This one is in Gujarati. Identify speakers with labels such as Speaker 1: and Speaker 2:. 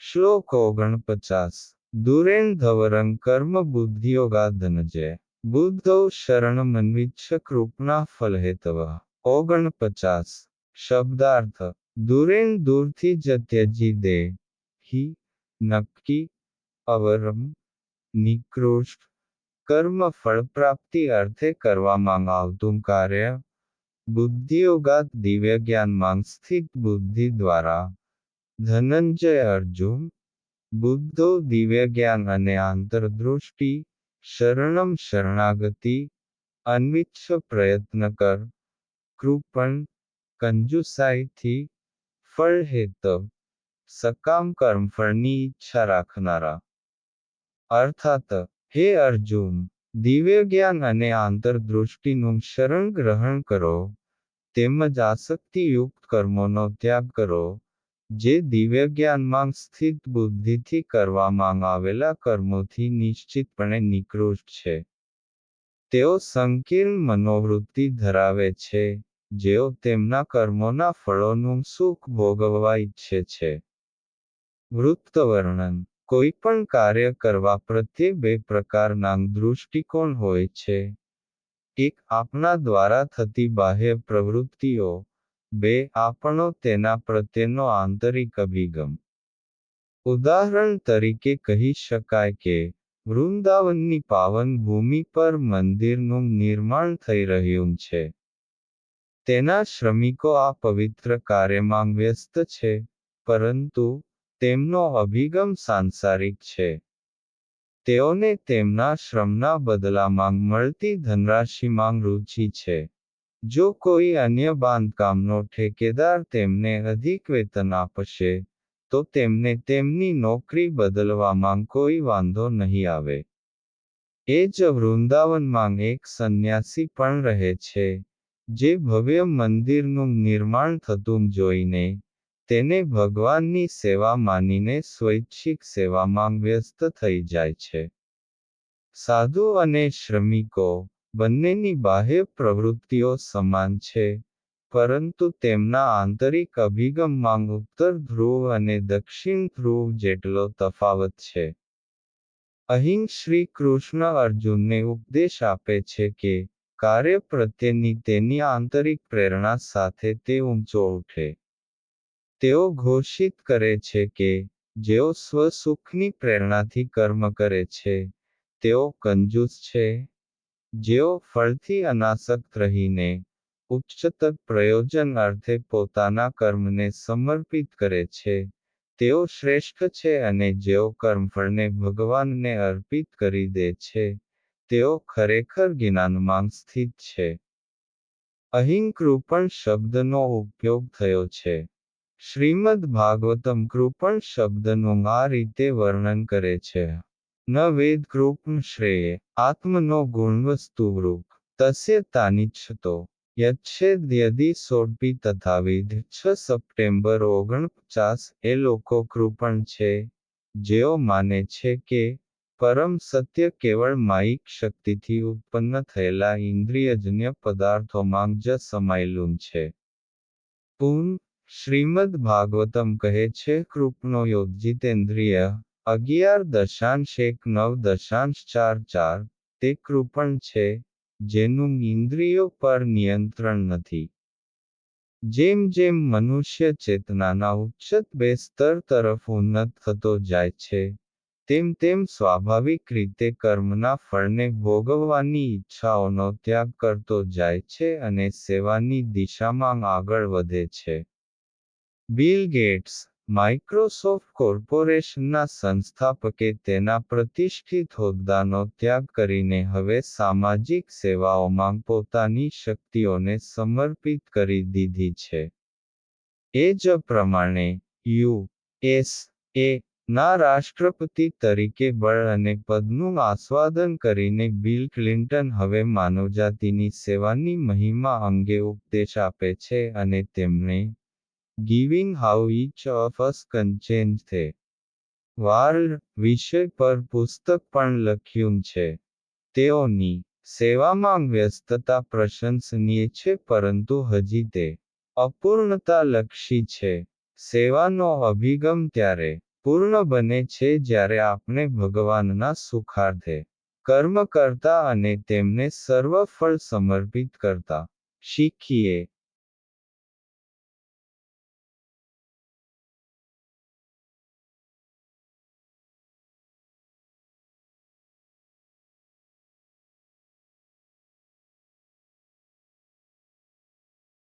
Speaker 1: શ્લોક ઓગણપચાસ દુરેન્ધવરં કર્મ બુદ્ધિયોગા ધનજય બુદ્ધૌ શરણમન્વિચ્છ કૃપણા ફલહેતવ ઓગણપચાસ શબ્દાર્થ દુરેન દૂરથી જ ત્યજી દે હિ નક્કી અવરમ નિકૃષ્ટ કર્મ ફળપ્રાપ્તિ અર્થે કરવામાં આવતું કાર્ય બુદ્ધિયોગાત દિવ્ય જ્ઞાનમાં સ્થિત બુદ્ધિ દ્વારા ધનંજય અર્જુન બુદ્ધો દિવ્ય જ્ઞાન અને આંતરદૃષ્ટિ શરણમ શરણાગતિ અન્વિચ્છ પ્રયત્ન કર કૃપણ કંજુસાઈથી ફળ હેતવ સકામ કર્મફળની ઈચ્છા રાખનારા અર્થાત હે અર્જુન દિવ્ય જ્ઞાન અને આંતરદૃષ્ટિનું શરણ ગ્રહણ કરો તેમજ આસક્તિયુક્ત કર્મોનો ત્યાગ કરો જે દિવ્ય જ્ઞાનમાં સ્થિત બુદ્ધિથી કરવામાં આવેલા કર્મોથી નિશ્ચિતપણે નિકૃષ્ટ છે. તેઓ સંકીર્ણ મનોવૃત્તિ ધરાવે છે, જેઓ તેમના કર્મોના ફળોનું સુખ ભોગવવા ઈચ્છે છે. વૃત્તવર્ણન. કોઈ પણ કાર્ય કરવા પ્રત્યે બે પ્રકારના દૃષ્ટિકોણ હોય છે. એક આપણા દ્વારા થતી બાહ્ય પ્રવૃત્તિઓ બે આપણો તેના પ્રત્યેનો આંતરિક અભિગમ. ઉદાહરણ તરીકે કહી શકાય કે, વૃંદાવનની પાવન ભૂમિ પર મંદિરનું નિર્માણ થઈ રહ્યું છે. તેના શ્રમિકો આ પવિત્ર કાર્યમાં વ્યસ્ત છે, પરંતુ તેમનો અભિગમ સાંસારિક છે. તેઓને તેમના શ્રમના બદલામાં મળતી ધનરાશિમાં રુચિ છે. જો કોઈ અન્ય બાંધકામનો ઠેકેદાર તેમને અધિક વેતન આપશે, તો તેમને તેમની નોકરી બદલવામાં કોઈ વાંધો નહીં આવે. એ જ વૃંદાવનમાં એક સંન્યાસી પણ રહે છે, જે ભવ્ય મંદિરનું નિર્માણ થતું જોઈને તેને ભગવાનની સેવા માનીને સ્વૈચ્છિક સેવામાં વ્યસ્ત થઈ જાય છે. સાધુ અને શ્રમિકો બંનેની બાહ્ય પ્રવૃત્તિઓ સમાન છે, પરંતુ તેમના આંતરિક અભિગમમાં ઉત્તર ધ્રુવ અને દક્ષિણ ધ્રુવ જેટલો તફાવત છે. અહીં શ્રી કૃષ્ણ અર્જુનને ઉપદેશ આપે છે કે, કાર્ય પ્રત્યેની તેની આંતરિક પ્રેરણા સાથે તે ઊંચો ઉઠે. તેઓ ઘોષિત કરે છે કે, જેઓ સ્વસુખની પ્રેરણાથી કર્મ કરે છે, તેઓ કંજૂસ છે જેઓ ફળથી અનાસક્ત રહીને ઉચ્ચતર પ્રયોજન અર્થે પોતાના કર્મને સમર્પિત કરે છે, તેઓ શ્રેષ્ઠ છે અને જેઓ કર્મફળને ભગવાનને અર્પિત કરી દે છે, તેઓ ખરેખર જ્ઞાનમાં સ્થિત છે. અહીં કૃપણ શબ્દનો ઉપયોગ થયો છે. શ્રીમદ ભાગવતમ કૃપણ શબ્દનું આ રીતે વર્ણન કરે છે. ન વેદ કૃપણ શ્રેય આત્મનો ગુણવસ્તુ વૃક તસ્ય તાનિચ્છતો યચ્છેદ યદિ સોડપી તથાવિધ છ સપ્ટેમ્બર ઓગણપચાસ એ લોકો કૃપણ છે જેઓ માને છે કે પરમ સત્ય કેવળ માયિક શક્તિથી ઉત્પન્ન થયેલા ઇન્દ્રિયજન્ય પદાર્થોમાં જ સમાયેલું છે પૂન શ્રીમદ ભાગવતમ કહે છે કૃપનો યોજિતેન્દ્રિય અગિયાર દશાંશ એક નવ દશાંશ ચાર ચાર તે કૃપણ છે, જેનું ઇન્દ્રિયો પર નિયંત્રણ નથી. જેમ જેમ મનુષ્ય ચેતનાના ઉચ્ચત બે સ્તર તરફ ઉન્નત થતો જાય છે, તેમ તેમ સ્વાભાવિક રીતે કર્મના ફળને ભોગવવાની ઈચ્છાઓનો ત્યાગ કરતો જાય છે અને સેવાની દિશામાં આગળ વધે છે. બિલ ગેટ્સ માઇક્રોસોફ્ટ કોર્પોરેશનના સંસ્થાપકે તેના પ્રતિષ્ઠિત હોદ્દાનો ત્યાગ કરીને હવે સામાજિક સેવાઓમાં પોતાની શક્તિઓને સમર્પિત કરી દીધી છે. એ જ પ્રમાણે, યુ એસ એ ના રાષ્ટ્રપતિ તરીકે બળ અને પદનું આસ્વાદન કરીને બિલ ક્લિન્ટન હવે માનવજાતિની સેવાની મહિમા અંગે ઉપદેશ આપે છે અને તેમણે giving how each of us can change the world વિષય પર પુસ્તક પણ લખ્યું છે. તેઓની સેવામાં વ્યસ્તતા પ્રશંસનીય છે પરંતુ હજી તે અપૂર્ણતા લક્ષી છે. સેવાનો અભિગમ ત્યારે પૂર્ણ બને છે જ્યારે આપણે ભગવાનના સુખાર્થે કર્મ કરતા અને તેમને સર્વ ફળ સમર્પિત કરતા શીખીએ.